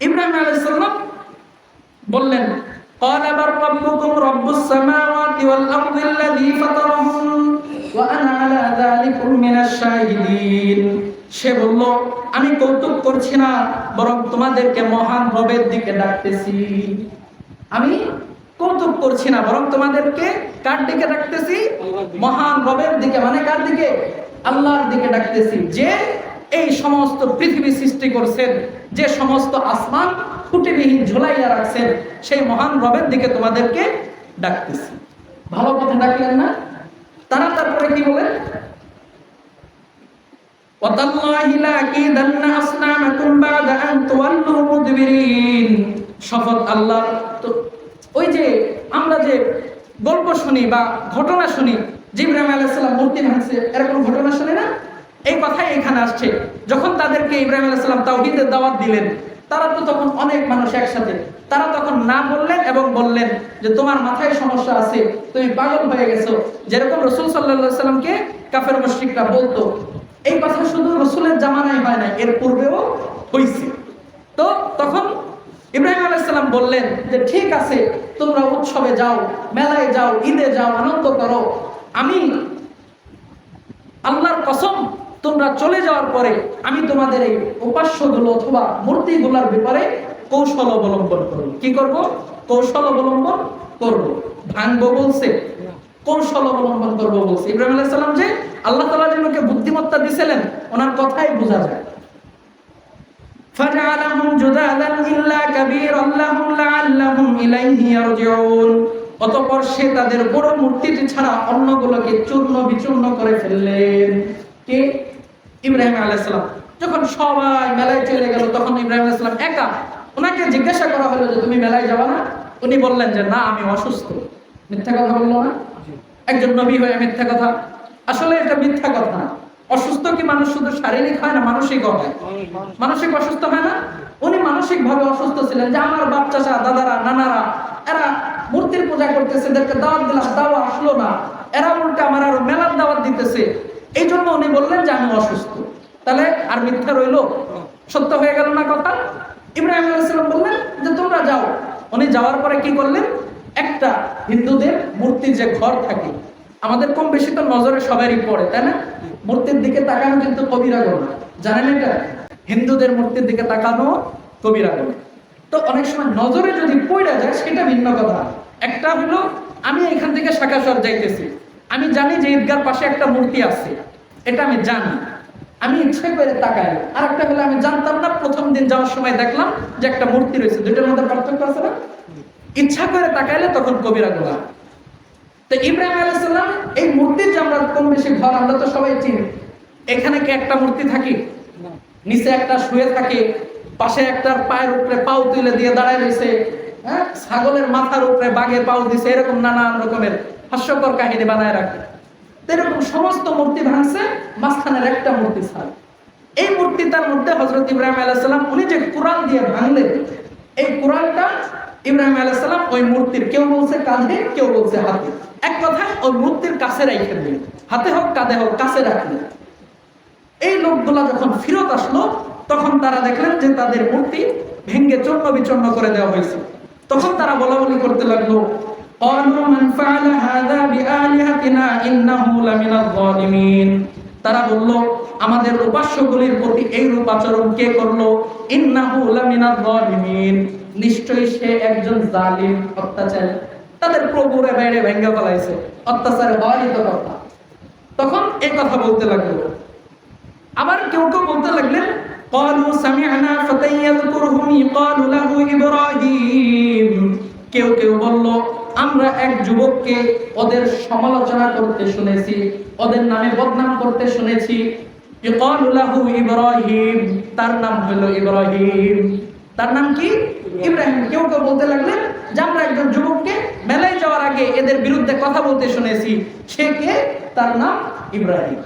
ইব্রাহিম আলাইসাল্লাম বললেন قال بل ربكم رب السماوات والأرض الذي فطرهن وأنا على ذلك من الشاهدين সে বলল আমি কৌতুক করছি না বরং তোমাদেরকে মহান রবের দিকে ডাকতেছি আমি কৌতুক করছি না বরং তোমাদেরকে কার দিকে ডাকতেছি মহান রবের দিকে মানে কার দিকে আল্লাহর দিকে ডাকতেছি যে এই সমস্ত পৃথিবী সৃষ্টি করছেন, যে সমস্ত আসমান খুঁটিবিহীন ঝোলাইয়া রাখছেন, সেই মহান রবের দিকে তোমাদেরকে ডাকতেছি। ভালো কথা ডাকলেন না? তারা তারপরে কি বলেন? আল্লাহ তো ওই যে আমরা যে গল্প শুনি বা ঘটনা শুনি জিবরাম আলাইসাল্লাম মূর্তি ভাঙছে, এরকম ঘটনা শুনে না? এই কথাই এখানে আসছে। যখন তাদেরকে ইব্রাহিম আলাইসাল্লাম তাওহীদের দাওয়াত দিলেন, তারা তো তখন অনেক মানুষ একসাথে। তারা তখন না বললেন এবং বললেন যে, তোমার মাথায় সমস্যা আছে, তুমি পাগল হয়ে গেছো। যেরকম রসুল সাল্লাহ সাল্লামকে কাফের মুশরিকরা বলতো। এই কথা শুধু রসুলের জামানায় হয় না এর পূর্বেও হয়েছে তো তখন ইব্রাহিম আলাইসাল্লাম বললেন যে, ঠিক আছে, তোমরা উৎসবে যাও, মেলায় যাও, ঈদে যাও, আনন্দ করো। আমি আল্লাহর কসম তোমরা চলে যাওয়ার পরে আমি তোমাদের এই উপাস্যগুলো অথবা মূর্তিগুলোর ব্যাপারে কৌশল অবলম্বন করব। কি করব? কৌশল অবলম্বন করব। ভাঙব বলছে। কৌশল অবলম্বন করব বলছে। ইব্রাহিম আলাহ সাল্লাম যে আল্লাহ তালা যেন কে বুদ্ধিমত্তা দিছিলেন, ওনার কথাই বোঝা যায়। অতপর সে তাদের বড় মূর্তিটি ছাড়া অন্যগুলোকে চূর্ণ বিচূর্ণ করে ফেললেন। কে? ইব্রাহিম আলাইসালাম যখন সবাই মেলায় চলে গেল তখন ইব্রাহিম আলাইসালাম একা। ওনাকে জিজ্ঞাসা করা হলো যে তুমি মেলায় যাবা না? উনি বললেন যে না আমি অসুস্থ। মিথ্যা কথা বলল না? একজন নবী হয়ে মিথ্যা কথা? আসলে এটা মিথ্যা কথা। না অসুস্থ কি মানুষ শুধু শারীরিক হয় না মানসিক হয়? মানসিক অসুস্থ হয় না? উনি মানসিক ভাবে অসুস্থ ছিলেন যে আমার বাপ চাচা দাদারা নানারা এরা মূর্তির পূজা করতেছে এদেরকে দাওয়াত দিলাম দাওয়া আসলো না। এরা উল্টা আমার আরও মেলার দাওয়াত দিতেছে। এই জন্য উনি বললেন যে আমি অসুস্থ। তাহলে আর মিথ্যা রইল? সত্য হয়ে গেল না কথা? ইব্রাহিম আলাইসাল্লাম বললেন যে তোমরা যাও। উনি যাওয়ার পরে কি করলেন? একটা হিন্দুদের মূর্তির যে ঘর থাকে, আমাদের কম বেশি তো নজরে সবারই পড়ে, তাই না? মূর্তির দিকে তাকানো কিন্তু কবিরা গোনা। জানেন এটা? হিন্দুদের মূর্তির দিকে তাকানো কবিরা গোনা। তো অনেক সময় নজরে যদি পড়ে যায়, সেটা ভিন্ন কথা। একটা হলো, আমি এখান থেকে শাখাসর যাইতেছি। আমি জানি যে ঈদগার পাশে একটা মূর্তি আছে। এটা আমি জানি। আমি ইচ্ছে করে তাকাই। আর একটা হলো আমি জানতাম না প্রথম দিন যাওয়ার সময় দেখলাম যে একটা মূর্তি রয়েছে। দুইটার মধ্যে পার্থক্য আছে না? ইচ্ছা করে তাকাইলে তখন কবিরা গোলা তো ইব্রাহিম আলাইসাল্লাম এই মূর্তির যে আমরা কম বেশি ঘর আমরা তো সবাই চিনি। এখানে কি একটা মূর্তি থাকি? নিচে একটা শুয়ে থাকে পাশে একটার পায়ের উপরে পাও তুলে দিয়ে দাঁড়ায় রয়েছে হ্যাঁ? ছাগলের মাথার উপরে বাঘের পাও দিছে এরকম নানান রকমের। হাস্যকর কাহিনী বানায় রাখে। এরকম সমস্ত মূর্তি ভাঙছে, মাঝখানের একটা মূর্তি ছাড়। এই মূর্তি তার মধ্যে হজরত ইব্রাহিম আলাইসাল্লাম উনি যে কোরআন দিয়ে ভাঙলেন, এই কোরআনটা ইব্রাহিম আলাইসাল্লাম ওই মূর্তির, কেউ বলছে কাঁধে, কেউ বলছে হাতে। এক কথায়, ওই মূর্তির কাছে রাখেন দিলেন। হাতে হোক, কাঁধে হোক, কাছে রাখলেন। এই লোকগুলা যখন ফিরত আসলো, তখন তারা দেখলেন যে তাদের মূর্তি ভেঙ্গে চূর্ণ বিচূর্ণ করে দেওয়া হয়েছে। তখন তারা বলা বলি করতে লাগল قالوا من فعل هذا بآلهتنا إنه لمن الظالمين তারা বলল আমাদের উপাস্যগুলির প্রতি এই রূপ আচরণ কে করলো ইন্নাহু লামিনাল জালিমিন নিশ্চয়ই সে একজন জালিম অত্যাচারী তাদের প্রভুরে বাইরে ভেঙ্গে ফেলাইছে অত্যাচার হওয়ারই তো কথা তখন এই কথা বলতে লাগলো আবার কেউ কেউ বলতে লাগলেন قالوا سمعنا فتى يذكرهم يقال له إبراهيم কেউ কেউ বলল আমরা এক যুবককে ওদের সমালোচনা করতে শুনেছি ওদের নামে বদনাম করতে শুনেছি। ইব্রাহিম, তার নাম হলো ইব্রাহিম। তার নাম কি? ইব্রাহিম। কেউ কেউ বলতে লাগলেন যে আমরা একজন যুবককে মেলায় যাওয়ার আগে এদের বিরুদ্ধে কথা বলতে শুনেছি। সে কে? তার নাম ইব্রাহিম।